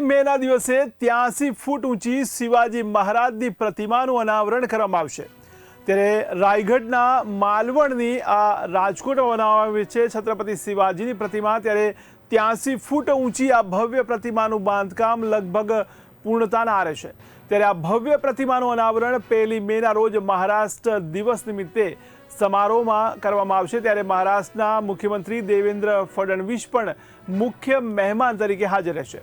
પહેલી મેના દિવસે ત્યાસી ફૂટ ઊંચી શિવાજી મહારાજની પ્રતિમાનું અનાવરણ કરવામાં આવશે. ત્યારે રાયગઢના માલવણની આ રાજકોટમાં બનાવવામાં આવી છે. છત્રપતિ શિવાજીની પ્રતિમા, ત્યારે ત્યાસી ફૂટ ઊંચી આ ભવ્ય પ્રતિમાનું બાંધકામ લગભગ પૂર્ણતાના આરે છે. ત્યારે આ ભવ્ય પ્રતિમાનું અનાવરણ પહેલી મેના રોજ મહારાષ્ટ્ર દિવસ નિમિત્તે સમારોહમાં કરવામાં આવશે. ત્યારે મહારાષ્ટ્રના મુખ્યમંત્રી દેવેન્દ્ર ફડણવીસ પણ મુખ્ય મહેમાન તરીકે હાજર રહેશે.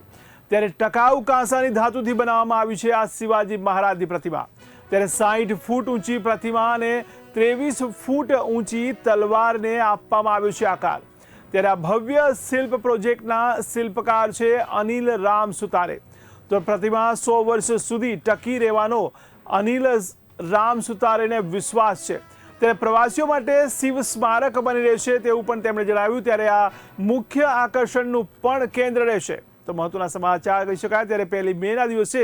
ત્યારે ટકાઉ કાંસાની ધાતુથી બનાવવામાં આવી છે આ શિવાજી મહારાજની પ્રતિમા. ત્યારે સાઠ ફૂટ ઊંચી પ્રતિમા અને ત્રેવીસ ફૂટ ઊંચી તલવારને આપવામાં આવ્યો છે આકાર. ત્યારે આ ભવ્ય શિલ્પ પ્રોજેક્ટના શિલ્પકાર છે અનિલ રામ સુતારે. તો પ્રતિમા સો વર્ષ સુધી ટકી રહેવાનો અનિલ રામ સુતારેને વિશ્વાસ છે. ત્યારે પ્રવાસીઓ માટે શિવ સ્મારક બની રહેશે તેવું પણ તેમણે જણાવ્યું. ત્યારે આ મુખ્ય આકર્ષણનું પણ કેન્દ્ર રહેશે. તો મહત્વના સમાચાર કહી શકાય. ત્યારે પહેલી મેના દિવસે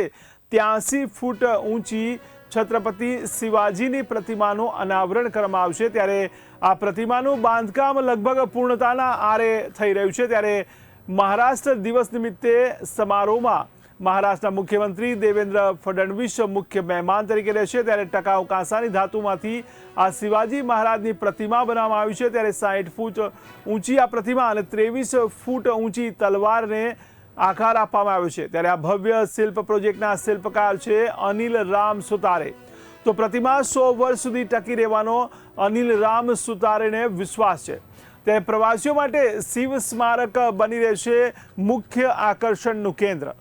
ત્યાસી ફૂટ ઊંચી છત્રપતિ શિવાજીની પ્રતિમાનું અનાવરણ કરવામાં આવશે, ત્યારે આ પ્રતિમાનું બાંધકામ લગભગ પૂર્ણતાના આરે થઈ રહ્યું છે. ત્યારે મહારાષ્ટ્ર દિવસ નિમિત્તે સમારોહમાં મહારાષ્ટ્રના મુખ્યમંત્રી દેવેન્દ્ર ફડણવીસ મુખ્ય મહેમાન તરીકે રહેશે. ત્યારે ટકાઉ કાંસાની ધાતુમાંથી આ શિવાજી મહારાજની પ્રતિમા બનાવવામાં આવી છે. ત્યારે સાઠ ફૂટ ઊંચી આ પ્રતિમા અને ત્રેવીસ ફૂટ ઊંચી તલવારને આકાર આપવામાં આવ્યો છે. ત્યારે આ ભવ્ય શિલ્પ પ્રોજેક્ટના શિલ્પકાર છે અનિલ રામ સુતારે. તો પ્રતિમા સો વર્ષ સુધી ટકી રહેવાનો અનિલ રામ સુતારેને વિશ્વાસ છે. ત્યારે પ્રવાસીઓ માટે શિવ સ્મારક બની રહેશે મુખ્ય આકર્ષણનું કેન્દ્ર.